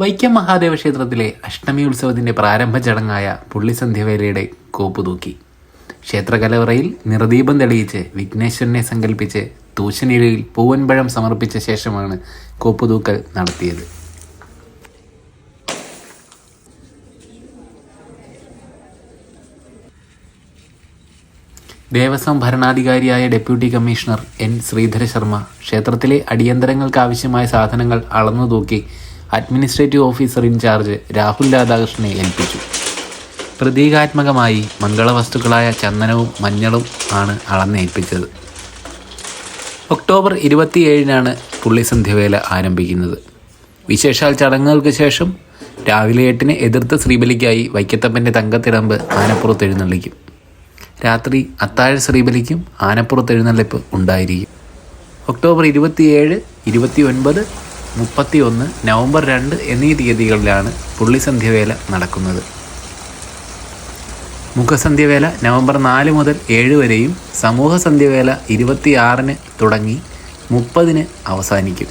വൈക്കം മഹാദേവ ക്ഷേത്രത്തിലെ അഷ്ടമി ഉത്സവത്തിന്റെ പ്രാരംഭ ചടങ്ങായ പുള്ളിസന്ധ്യവേലയുടെ കോപ്പുതൂക്കി തൂക്കി. ക്ഷേത്രകലവറയിൽ നിറദീപം തെളിയിച്ച് വിഘ്നേശ്വരനെ സങ്കല്പിച്ച് തൂശനിലയിൽ പൂവൻപഴം സമർപ്പിച്ച ശേഷമാണ് കോപ്പുതൂക്കൽ നടത്തിയത്. ദേവസ്വം ഭരണാധികാരിയായ deputy commissioner N Sreedhara Sharma ക്ഷേത്രത്തിലെ അടിയന്തരങ്ങൾക്ക് ആവശ്യമായ സാധനങ്ങൾ അളന്നു തൂക്കി administrative officer in charge Rahul രാധാകൃഷ്ണനെ ഏൽപ്പിച്ചു. പ്രതീകാത്മകമായി മംഗളവസ്തുക്കളായ ചന്ദനവും മഞ്ഞളും ആണ് അളന്നേൽപ്പിച്ചത്. ഒക്ടോബർ ഇരുപത്തിയേഴിനാണ് പുള്ളിസന്ധ്യവേല ആരംഭിക്കുന്നത്. വിശേഷാൽ ചടങ്ങുകൾക്ക് ശേഷം രാവിലെ എട്ടിന് എതിർത്ത ശ്രീബലിക്കായി വൈക്കത്തപ്പന്റെ തങ്കത്തിടമ്പ് ആനപ്പുറത്ത് എഴുന്നള്ളിക്കും. രാത്രി അത്താഴ ശ്രീബലിക്കും ആനപ്പുറത്ത് എഴുന്നള്ളിപ്പ് ഉണ്ടായിരിക്കും. ഒക്ടോബർ ഇരുപത്തിയേഴ് ഇരുപത്തി ഒൻപത് മുപ്പത്തി ഒന്ന് നവംബർ രണ്ട് എന്നീ തീയതികളിലാണ് പുള്ളിസന്ധ്യവേല നടക്കുന്നത്. മുഖസന്ധ്യവേല നവംബർ നാല് മുതൽ ഏഴ് വരെയും സമൂഹ സന്ധ്യവേല ഇരുപത്തിയാറിന് തുടങ്ങി മുപ്പതിന് അവസാനിക്കും.